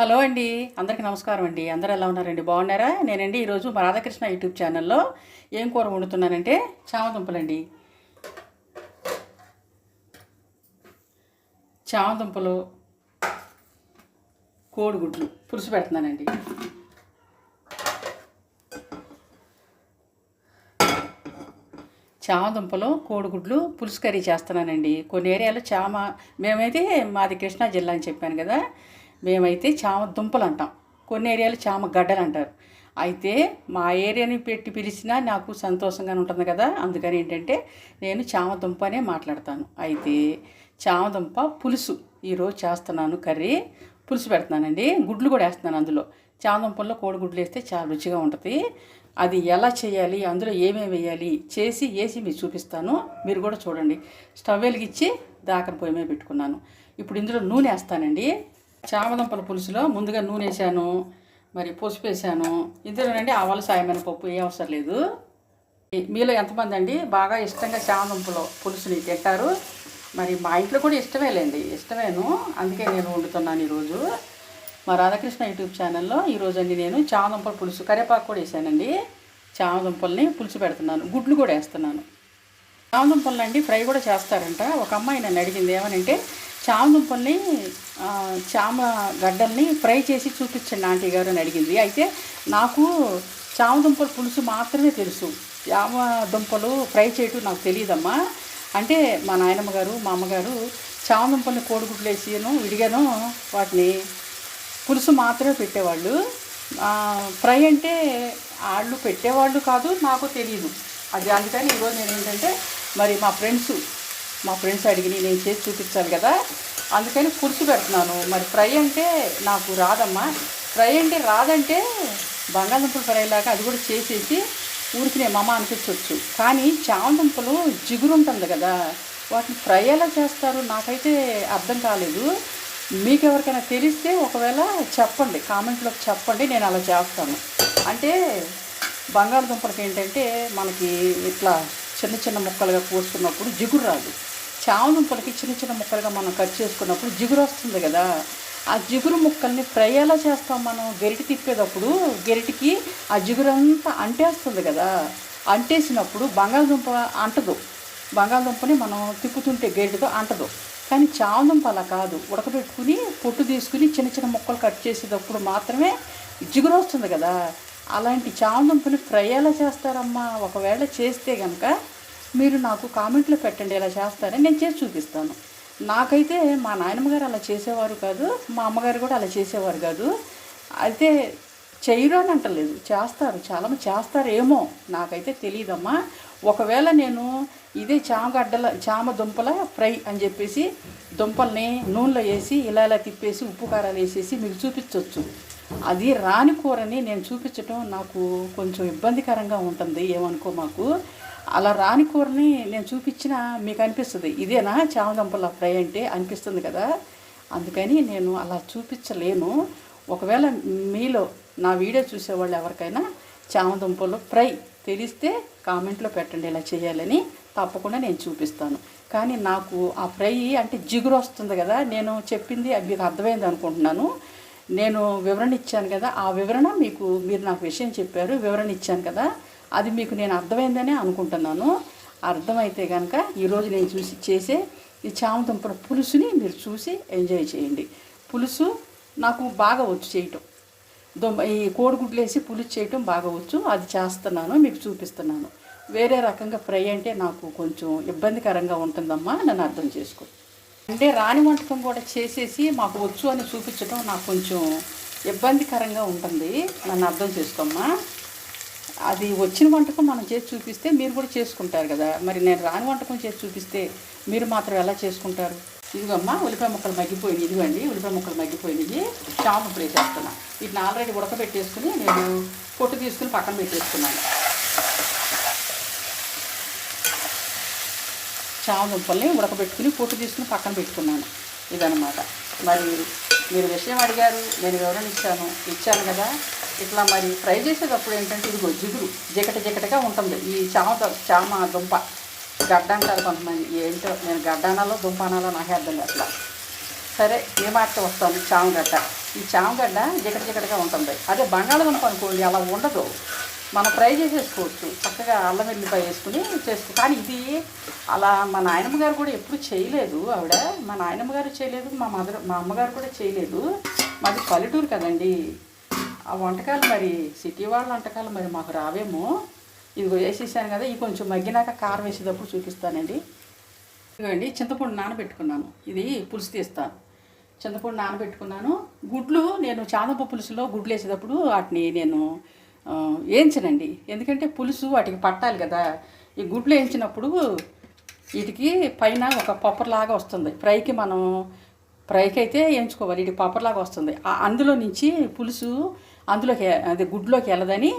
Hello అండి అందరికీ నమస్కారం అండి. అందరూ ఎలా ఉన్నారండి? బాగున్నారా? నేనండి ఈరోజు మా రాధాకృష్ణ యూట్యూబ్ ఛానల్లో ఏం కూర వండుతున్నానంటే చామదుంపలండి. చామదుంపలు కోడిగుడ్లు పులుసు పెడుతున్నానండి. చామదుంపలు కోడిగుడ్లు పులుసు కర్రీ చేస్తున్నానండి. కొన్ని ఏరియాలో చామ మేమైతే మాది కృష్ణా జిల్లా అని చెప్పాను కదా. మేమైతే చామ దుంపలు అంటాం. కొన్ని ఏరియాలో చామ గడ్డలు అంటారు. అయితే మా ఏరియాని పెట్టి పిలిచినా నాకు సంతోషంగా ఉంటుంది కదా. అందుకని ఏంటంటే నేను చామదుంప అనే మాట్లాడతాను. అయితే చామదుంప పులుసు. ఈరోజు చేస్తున్నాను కర్రీ. పులుసు పెడుతున్నానండి. గుడ్లు కూడా వేస్తున్నాను అందులో. చామదుంపల్లో కోడిగుడ్లు వేస్తే చాలా రుచిగా ఉంటుంది. అది ఎలా చేయాలి? అందులో ఏమేమి వేయాలి? చేసి వేసి మీకు చూపిస్తాను. మీరు కూడా చూడండి. స్టవ్ వెలిగించి దాకన పొయ్యి మీద పెట్టుకున్నాను. ఇప్పుడు ఇందులో నూనె వేస్తానండి. చామదుంపల పులుసులో ముందుగా నూనె వేసాను మరి పసుపు వేసాను. ఇందులోనండి ఆవాలు సాయమైన పప్పు ఏ అవసరం లేదు. మీలో ఎంతమంది అండి? బాగా ఇష్టంగా చామదుంపలో పులుసుని తింటారు. మరి మా ఇంట్లో కూడా ఇష్టమేలేండి ఇష్టమేను. అందుకే నేను వండుతున్నాను ఈరోజు. మా రాధాకృష్ణ యూట్యూబ్ ఛానల్లో ఈరోజు అండి నేను చామదుంపల పులుసు కరివేపాకు కూడా వేసానండి. చామదుంపల్ని పులుసు పెడుతున్నాను. గుడ్లు కూడా వేస్తున్నాను. చామదుంపల్ని అండి ఫ్రై కూడా చేస్తారంట. ఒక అమ్మాయి నన్ను అడిగింది ఏమనంటే చామదుంపల్ని చామ గడ్డల్ని ఫ్రై చేసి చూపించండి ఆంటీ గారు అని అడిగింది. అయితే నాకు చామదుంపల పులుసు మాత్రమే తెలుసు. చామ దుంపలు ఫ్రై చేయటం నాకు తెలియదమ్మా. అంటే మా నాయనమ్మ గారు మా అమ్మగారు చామదుంపల్ని కోడిగుడ్లు వేసిను విడిగాను వాటిని పులుసు మాత్రమే పెట్టేవాళ్ళు. ఫ్రై అంటే వాళ్ళు పెట్టేవాళ్ళు కాదు నాకు తెలియదు అది అందుకని ఈరోజు నేను ఏంటంటే మరి మా ఫ్రెండ్స్ మా ఫ్రెండ్స్ అడిగి నేను చేసి చూపించాలి కదా. అందుకని పులుసు పెడుతున్నాను. మరి ఫ్రై అంటే నాకు రాదమ్మా. ఫ్రై అంటే రాదంటే బంగాళదుంపలు ఫ్రై లాగా అది కూడా చేసేసి ఊరికినే మమ అనిపించవచ్చు కానీ చామదుంపలు జిగురు ఉంటుంది కదా. వాటిని ఫ్రై ఎలా చేస్తారు నాకైతే అర్థం కాలేదు. మీకు ఎవరికైనా తెలిస్తే ఒకవేళ చెప్పండి. కామెంట్లో చెప్పండి నేను అలా చేస్తాను. అంటే బంగాళదుంపలకి ఏంటంటే మనకి ఇట్లా చిన్న చిన్న ముక్కలుగా కోసుకున్నప్పుడు జిగురు రాదు. చామదుంపలకి చిన్న చిన్న ముక్కలుగా మనం కట్ చేసుకున్నప్పుడు జిగురు వస్తుంది కదా. ఆ జిగురు ముక్కల్ని ఫ్రై ఎలా చేస్తాం మనం? గెరిటి తిప్పేటప్పుడు గెరిటికి ఆ జిగురు అంతా అంటేస్తుంది కదా. అంటేసినప్పుడు బంగాళదుంప అంటదు. బంగాళదుంపని మనం తిప్పుతుంటే గెరిటితో అంటదు. కానీ చామదుంప అలా కాదు. ఉడకబెట్టుకుని పొట్టు తీసుకుని చిన్న చిన్న ముక్కలు కట్ చేసేటప్పుడు మాత్రమే జిగురు వస్తుంది కదా. అలాంటి చామదుంపని ఫ్రై ఎలా చేస్తారమ్మా? ఒకవేళ చేస్తే కనుక మీరు నాకు కామెంట్లో పెట్టండి ఎలా చేస్తారని నేను చేసి చూపిస్తాను. నాకైతే మా నాయనమ్మ గారు అలా చేసేవారు కాదు మా అమ్మగారు కూడా అలా చేసేవారు కాదు. అయితే చేయరు అని అంటలేదు చేస్తారు చాలామంది చేస్తారేమో నాకైతే తెలియదమ్మా ఒకవేళ నేను ఇదే చామగడ్డల చామ దుంపల ఫ్రై అని చెప్పేసి దుంపల్ని నూనెలో వేసి ఇలా ఇలా తిప్పేసి ఉప్పు కారాలు వేసేసి మీకు చూపించవచ్చు అది రాని కూరని నేను చూపించటం నాకు కొంచెం ఇబ్బందికరంగా ఉంటుంది ఏమనుకో మాకు. అలా రాని కూరని నేను చూపించిన మీకు అనిపిస్తుంది. ఇదేనా చామదంపల ఫ్రై అంటే అనిపిస్తుంది కదా. అందుకని నేను అలా చూపించలేను. ఒకవేళ మీలో నా వీడియో చూసేవాళ్ళు ఎవరికైనా చామదుంపలు ఫ్రై తెలిస్తే కామెంట్లో పెట్టండి ఇలా చేయాలని. తప్పకుండా నేను చూపిస్తాను. కానీ నాకు ఆ ఫ్రై అంటే జిగురు వస్తుంది కదా. నేను చెప్పింది అది మీకు అర్థమైంది అనుకుంటున్నాను. నేను వివరణ ఇచ్చాను కదా. ఆ వివరణ మీకు మీరు నాకు విషయం చెప్పారు. వివరణ ఇచ్చాను కదా. అది మీకు నేను అర్థమైందనే అనుకుంటున్నాను. అర్థమైతే కనుక ఈరోజు నేను చూసి చేసే ఈ చామదుంపల పులుసుని మీరు చూసి ఎంజాయ్ చేయండి. పులుసు నాకు బాగా వచ్చు చేయటం. దొమ్మ ఈ కోడిగుడ్లు వేసి పులుసు చేయటం బాగా వచ్చు. అది చేస్తున్నాను మీకు చూపిస్తున్నాను. వేరే రకంగా ఫ్రై అంటే నాకు కొంచెం ఇబ్బందికరంగా ఉంటుందమ్మా నన్ను అర్థం చేసుకో. అంటే రాని వంటకం కూడా చేసేసి మాకు వచ్చు అని చూపించడం నాకు కొంచెం ఇబ్బందికరంగా ఉంటుంది. నన్ను అర్థం చేసుకోమ్మా. అది వచ్చిన వంటకం మనం చేసి చూపిస్తే మీరు కూడా చేసుకుంటారు కదా. మరి నేను రాని వంటకం చేసి చూపిస్తే మీరు మాత్రం ఎలా చేసుకుంటారు? ఇదిగమ్మా ఉల్లిపాయ ముక్కలు మగ్గిపోయినాయి. ఇదిగోండి ఉల్లిపాయ ముక్కలు మగ్గిపోయినాయి. షాంపు ఫ్రై చేస్తున్నా వీటిని ఆల్రెడీ ఉడకబెట్టేసుకుని నేను పొట్టు తీసుకుని పక్కన పెట్టేసుకున్నాను. చామదుంపల్ని ఉడకబెట్టుకుని పొట్టు తీసుకుని పక్కన పెట్టుకున్నాను. ఇదనమాట మరి మీరు విషయం అడిగారు నేను వివరణ ఇచ్చాను. ఇచ్చాను కదా. ఇట్లా మరి ఫ్రై చేసేటప్పుడు ఏంటంటే ఇదిగో జిగురు జికట జికటగా ఉంటుంది. ఈ చామ చామ దుంప గడ్డ అంటారు కొంతమంది. ఏంటో నేను గడ్డ అనాలో దుంప అనాలో నాకే అర్థం అట్లా. సరే ఏ మాట వస్తుంది చామగడ్డ ఈ చామగడ్డ జికట జికటగా ఉంటుంది. అదే బంగాళదుంప అనుకోండి అలా ఉండదు. మనం ఫ్రై చేసేసుకోవచ్చు. చక్కగా అల్లం వెల్లిపాయ వేసుకుని చేసుకో కానీ ఇది అలా మా నాయనమ్మ గారు కూడా ఎప్పుడు చేయలేదు ఆవిడ. మా నాయనమ్మ గారు చేయలేదు మా మదర్ మా అమ్మగారు కూడా చేయలేదు. మాది పల్లెటూరు కదండి. ఆ వంటకాలు మరి సిటీ వాళ్ళ వంటకాలు మరి మాకు రావేమో. ఇదిగో వేసేసాను కదా ఇది కొంచెం మగ్గినాక కారం వేసేటప్పుడు చూపిస్తానండి. ఇదిగోండి చింతపండు నానబెట్టుకున్నాను. ఇది పులుసు తీస్తాను చింతపండు నానబెట్టుకున్నాను. గుడ్లు నేను చాదప పులుసులో గుడ్లు వేసేటప్పుడు వాటిని నేను వేయించనండి. ఎందుకంటే పులుసు వాటికి పట్టాలి కదా. ఈ గుడ్లు వేయించినప్పుడు వీటికి పైన ఒక పప్పర్లాగా వస్తుంది. ఫ్రైకి మనం ఫ్రైకి అయితే వేయించుకోవాలి ఇటు పప్పర్లాగా వస్తుంది. ఆ అందులో నుంచి పులుసు అందులోకి అదే గుడ్లోకి వెళ్ళదని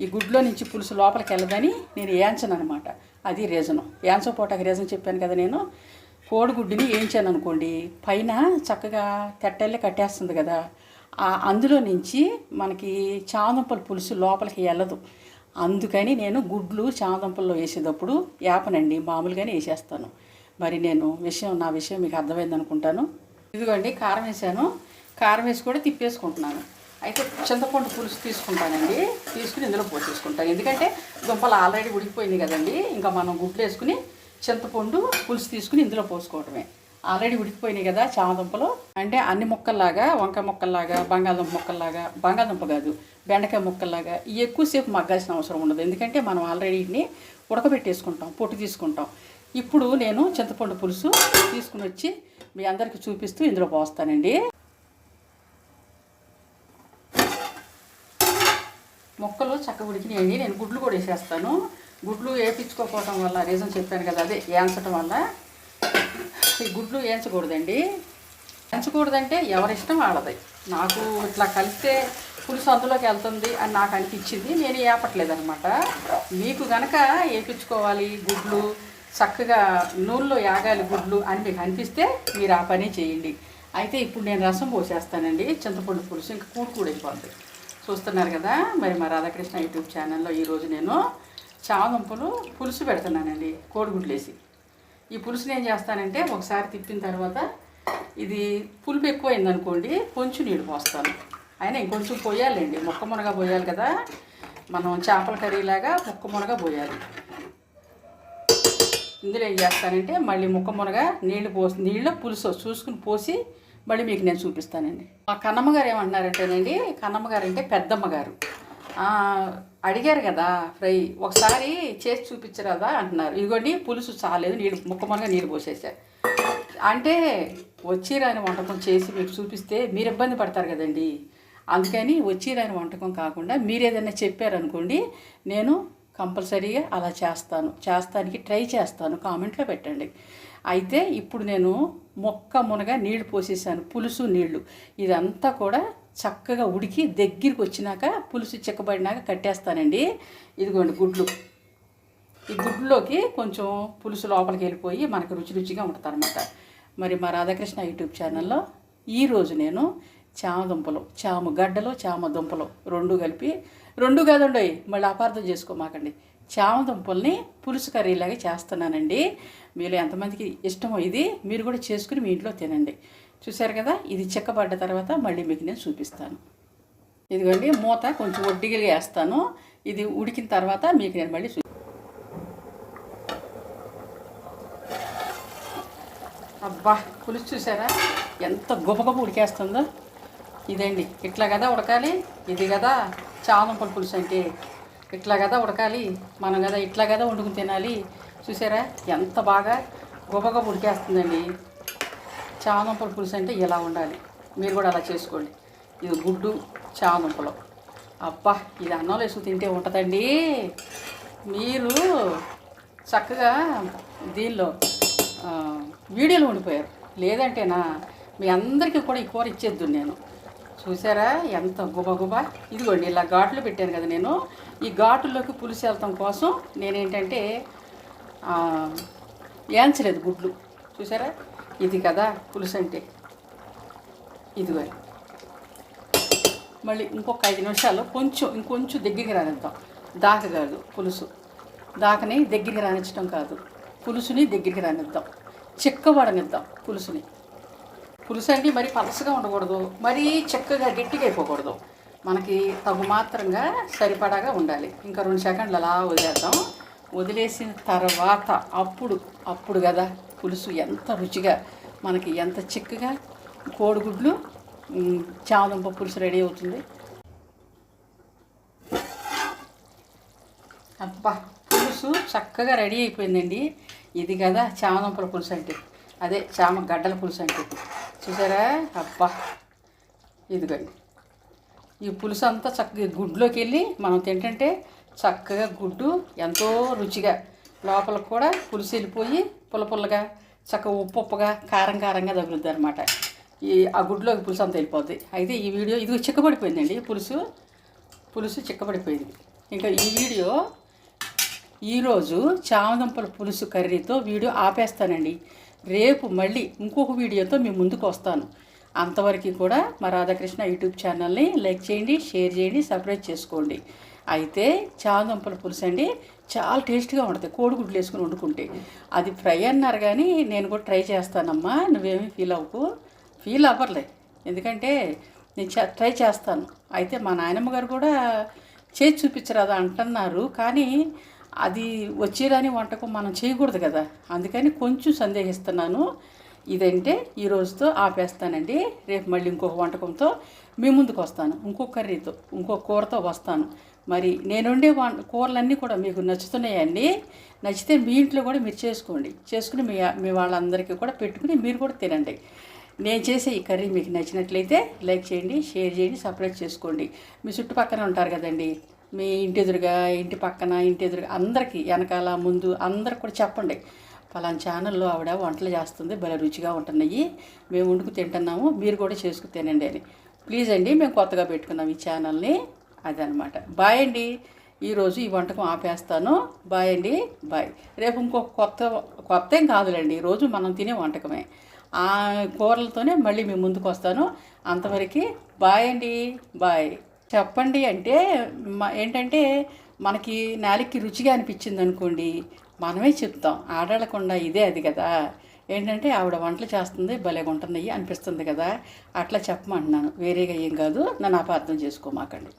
ఈ గుడ్లో నుంచి పులుసు లోపలికి వెళ్ళదని నేను ఏంచను అనమాట అది రీజను వేయించకపోవటానికి రీజన్ చెప్పాను కదా నేను. కోడిగుడ్డుని ఏంచాను అనుకోండి పైన చక్కగా తెట్టెళ్ళి కట్టేస్తుంది కదా. ఆ అందులో నుంచి మనకి చామదుంపల పులుసు లోపలికి వెళ్ళదు. అందుకని నేను గుడ్లు చామదుంపల్లో వేసేటప్పుడు వేపనండి మామూలుగానే వేసేస్తాను. మరి నేను విషయం నా విషయం మీకు అర్థమైంది అనుకుంటాను ఇదిగోండి కారం వేసాను. కారం వేసి కూడా తిప్పేసుకుంటున్నాను. అయితే చింతపండు పులుసు తీసుకుంటానండి. తీసుకుని ఇందులో పోసేసుకుంటాను ఎందుకంటే దుంపలు ఆల్రెడీ ఉడికిపోయింది కదండి. ఇంకా మనం గుడ్లు వేసుకుని చింతపండు పులుసు తీసుకుని ఇందులో పోసుకోవటమే. ఆల్రెడీ ఉడికిపోయినాయి కదా చామదుంపలు అంటే అన్ని ముక్కల్లాగా వంకాయ ముక్కల్లాగా బంగాళదుంప ముక్కల్లాగా బంగాళదుంప కాదు బెండకాయ ముక్కల్లాగా ఎక్కువసేపు మగ్గాల్సిన అవసరం ఉండదు. ఎందుకంటే మనం ఆల్రెడీ వీటిని ఉడకబెట్టేసుకుంటాం పొట్టు తీసుకుంటాం. ఇప్పుడు నేను చింతపండు పులుసు తీసుకుని వచ్చి మీ అందరికీ చూపిస్తూ ఇందులో పోస్తానండి మొక్కలు చక్కగా ఉడికినాయండి నేను గుడ్లు కూడా వేసేస్తాను. గుడ్లు వేయించుకోకపోవడం వల్ల రీజన్ చెప్పాను కదా అదే వేయించడం వల్ల ఈ గుడ్లు వేయించకూడదండి. వేయించకూడదంటే ఎవరిష్టం వాళ్ళది. నాకు ఇట్లా కలిస్తే పులుసు అందులోకి వెళ్తుంది అని నాకు అనిపించింది. నేను వేపట్లేదు అనమాట మీకు గనక వేపించుకోవాలి గుడ్లు చక్కగా నూనెలో యాగాలి గుడ్లు అని మీకు అనిపిస్తే మీరు ఆ పని చేయండి. అయితే ఇప్పుడు నేను రసం పోసేస్తానండి. చింతపండు పులుసు ఇంకా కూడు కూడా అయిపోతుంది చూస్తున్నారు కదా. మరి మా రాధాకృష్ణ యూట్యూబ్ ఛానల్లో ఈరోజు నేను చామదుంపలు పులుసు పెడుతున్నానండి కోడిగుడ్లేసి. ఈ పులుసుని ఏం చేస్తానంటే ఒకసారి తిప్పిన తర్వాత ఇది పులుపు ఎక్కువైంది అనుకోండి కొంచెం నీళ్ళు పోస్తాను. అయినా ఇంకొంచెం పోయాలండి ముక్క మునగ పోయాలి కదా. మనం చేపల కర్రీలాగా ముక్క మునగ పోయాలి. ఇందులో ఏం చేస్తానంటే మళ్ళీ ముక్క మునగ నీళ్ళు పోసి నీళ్ళ పులుసు చూసుకుని పోసి మళ్ళీ మీకు నేను చూపిస్తానండి. మా కన్నమ్మగారు ఏమంటున్నారంటేనండి కన్నమ్మగారు అంటే పెద్దమ్మగారు అడిగారు కదా ఫ్రై ఒకసారి చేసి చూపించరాదా అంటున్నారు. ఇదిగోండి పులుసు చాలేదు నీళ్ళు ముక్కమనగా నీళ్ళు పోసేసారు అంటే వచ్చిరాని వంటకం చేసి మీకు చూపిస్తే మీరు ఇబ్బంది పడతారు కదండి. అందుకని వచ్చిరాని వంటకం కాకుండా మీరు ఏదైనా చెప్పారనుకోండి నేను కంపల్సరీగా అలా చేస్తాను. చేస్తానికి ట్రై చేస్తాను. కామెంట్లో పెట్టండి. అయితే ఇప్పుడు నేను మొక్క మునగా నీళ్ళు పోసేసాను పులుసు నీళ్ళు. ఇదంతా కూడా చక్కగా ఉడికి దగ్గరికి వచ్చినాక పులుసు చిక్కబడినాక కట్టేస్తానండి. ఇదిగోండి గుడ్లు. ఈ గుడ్లోకి కొంచెం పులుసు లోపలికి వెళ్ళిపోయి మనకు రుచి రుచిగా ఉంటుందన్నమాట. మరి మా రాధాకృష్ణ యూట్యూబ్ ఛానల్లో ఈరోజు నేను చామ దుంపలు చామ గడ్డలు చామ దుంపలు రెండు కలిపి రెండు కాదండి మళ్ళీ అపార్థం చేసుకోమాకండి. చామ దుంపల్ని పులుసు కర్రీలాగా చేస్తున్నానండి. మీలో ఎంతమందికి ఇష్టమో ఇది మీరు కూడా చేసుకుని మీ ఇంట్లో తినండి. చూశారు కదా ఇది చెక్కబడ్డ తర్వాత మళ్ళీ మీకు నేను చూపిస్తాను. ఇదిగోండి మూత కొంచెం ఒడ్డిగా వేస్తాను. ఇది ఉడికిన తర్వాత మీకు నేను మళ్ళీ అబ్బా పులుసు చూసారా ఎంత గొప్ప ఉడికేస్తుందో. ఇదండి ఇట్లా కదా ఉడకాలి ఇది కదా చామంపల పులుసు అంటే ఇట్లా కదా ఉడకాలి మనం కదా ఇట్లా కదా వండుకుని తినాలి. చూసారా? ఎంత బాగా గొప్పగా ఉడికేస్తుందండి. చామంపల పులుసు అంటే ఇలా ఉండాలి? మీరు కూడా అలా చేసుకోండి. ఇది గుడ్డు చామంపలు అబ్బా ఇది అన్నంలో వేసుకు తింటే ఉంటుందండి. మీరు చక్కగా దీనిలో వీడియోలు ఉండిపోయారు. లేదంటేనా మీ అందరికీ కూడా ఈ కూర ఇచ్చేద్దు నేను. చూసారా? ఎంత గుబ గుబా. ఇదిగోండి ఇలా ఘాట్లు పెట్టాను కదా నేను. ఈ ఘాటుల్లోకి పులుసు వెళ్తాం కోసం నేనేంటంటే ఏంచలేదు గుడ్లు. చూసారా? ఇది కదా పులుసు అంటే ఇదిగో మళ్ళీ ఇంకొక ఐదు నిమిషాలు కొంచెం ఇంకొంచెం దగ్గరికి రానిద్దాం. దాక కాదు పులుసు. దాకని దగ్గరికి రానిచ్చడం కాదు. పులుసుని దగ్గరికి రానిద్దాం. చిక్కబడనిద్దాం పులుసుని. పులుసు అంటే మరి పలసగా ఉండకూడదు మరీ చక్కగా గట్టిగా అయిపోకూడదు. మనకి తగు మాత్రంగా సరిపడాగా ఉండాలి. ఇంకా రెండు సెకండ్లు అలా వదిలేద్దాం. వదిలేసిన తర్వాత అప్పుడు అప్పుడు కదా పులుసు ఎంత రుచిగా మనకి ఎంత చిక్కగా కోడిగుడ్లు చామదుంప పులుసు రెడీ అవుతుంది. అబ్బా పులుసు చక్కగా రెడీ అయిపోయిందండి. ఇది కదా చామదుంపల పులుసు అంటే అదే చామ గడ్డల పులుసు అంటే చూసారా? అబ్బా! ఇదిగోండి ఈ పులుసు అంతా చక్కగా గుడ్లోకి వెళ్ళి మనం తింటుంటే చక్కగా గుడ్డు ఎంతో రుచిగా. లోపల కూడా పులుసు వెళ్ళిపోయి పుల్ల పుల్లగా చక్కగా ఉప్పు ఉప్పుగా కారం కారంగా తగులుద్ది అనమాట ఈ ఆ గుడ్లోకి పులుసు అంతా వెళ్ళిపోద్ది. అయితే ఈ వీడియో ఇది చిక్కబడిపోయిందండి పులుసు. పులుసు చిక్కబడిపోయింది. ఇంకా ఈ వీడియో ఈరోజు చామదుంపల పులుసు కర్రీతో వీడియో ఆపేస్తానండి. రేపు మళ్ళీ ఇంకొక వీడియోతో మీ ముందుకు వస్తాను. అంతవరకు కూడా మా రాధాకృష్ణ యూట్యూబ్ ఛానల్ని లైక్ చేయండి షేర్ చేయండి సబ్స్క్రైబ్ చేసుకోండి. అయితే చామదుంపల పులుసు అండి చాలా టేస్ట్గా ఉంటుంది. కోడిగుడ్లు వేసుకుని వండుకుంటే. అది ఫ్రై అన్నారు కానీ నేను కూడా ట్రై చేస్తానమ్మా. నువ్వేమీ ఫీల్ అవ్వకు. ఫీల్ అవ్వర్లే. ఎందుకంటే నేను ట్రై చేస్తాను. అయితే మా నాయనమ్మ గారు కూడా చేసి చూపించరాదా అంటున్నారు. కానీ అది వచ్చేరాని వంటకం మనం చేయకూడదు కదా. అందుకని కొంచెం సందేహిస్తున్నాను. ఇదంటే ఈ రోజుతో ఆపేస్తానండి. రేపు మళ్ళీ ఇంకొక వంటకంతో మీ ముందుకు వస్తాను. ఇంకొక కర్రీతో ఇంకొక కూరతో వస్తాను. మరి నేను వండే కూరలన్నీ కూడా మీకు నచ్చుతున్నాయండి. నచ్చితే మీ ఇంట్లో కూడా మీరు చేసుకోండి. చేసుకుని మీ మీ వాళ్ళందరికీ కూడా పెట్టుకుని మీరు కూడా తినండి. నేను చేసే ఈ కర్రీ మీకు నచ్చినట్లయితే లైక్ చేయండి షేర్ చేయండి సపరేట్ చేసుకోండి. మీ చుట్టుపక్కల ఉంటారు కదండి. మీ ఇంటి ఎదురుగా ఇంటి పక్కన ఇంటి ఎదురుగా అందరికీ వెనకాల ముందు అందరికి కూడా చెప్పండి. పలానా ఛానల్లో ఆవిడ వంటలు చేస్తుంది భలే రుచిగా ఉంటున్నాయి. మేము వండుకు తింటున్నాము మీరు కూడా చేసుకు తినండి అని. ప్లీజ్ అండి మేము కొత్తగా పెట్టుకున్నాం ఈ ఛానల్ని. అదనమాట. బాయ్ అండి. ఈరోజు ఈ వంటకం ఆపేస్తాను. బాయ్ అండి. బాయ్. రేపు ఇంకో కొత్త కొత్త ఏం కాదులేండి. రోజు మనం తినే వంటకమే. ఆ కూరలతోనే మళ్ళీ మీ ముందుకు వస్తాను. అంతవరకు బాయ్ అండి. బాయ్. చెప్పండి అంటే ఏంటంటే మనకి నాలుగుకి రుచిగా అనిపించింది అనుకోండి మనమే చెప్తాం. ఆడాడకుండా ఇదే అది కదా. ఏంటంటే ఆవిడ వంటలు చేస్తుంది భలేగా ఉంటున్నాయి అనిపిస్తుంది కదా. అట్లా చెప్పమంటున్నాను. వేరేగా ఏం కాదు. నన్ను అపార్థం చేసుకోమాకండి.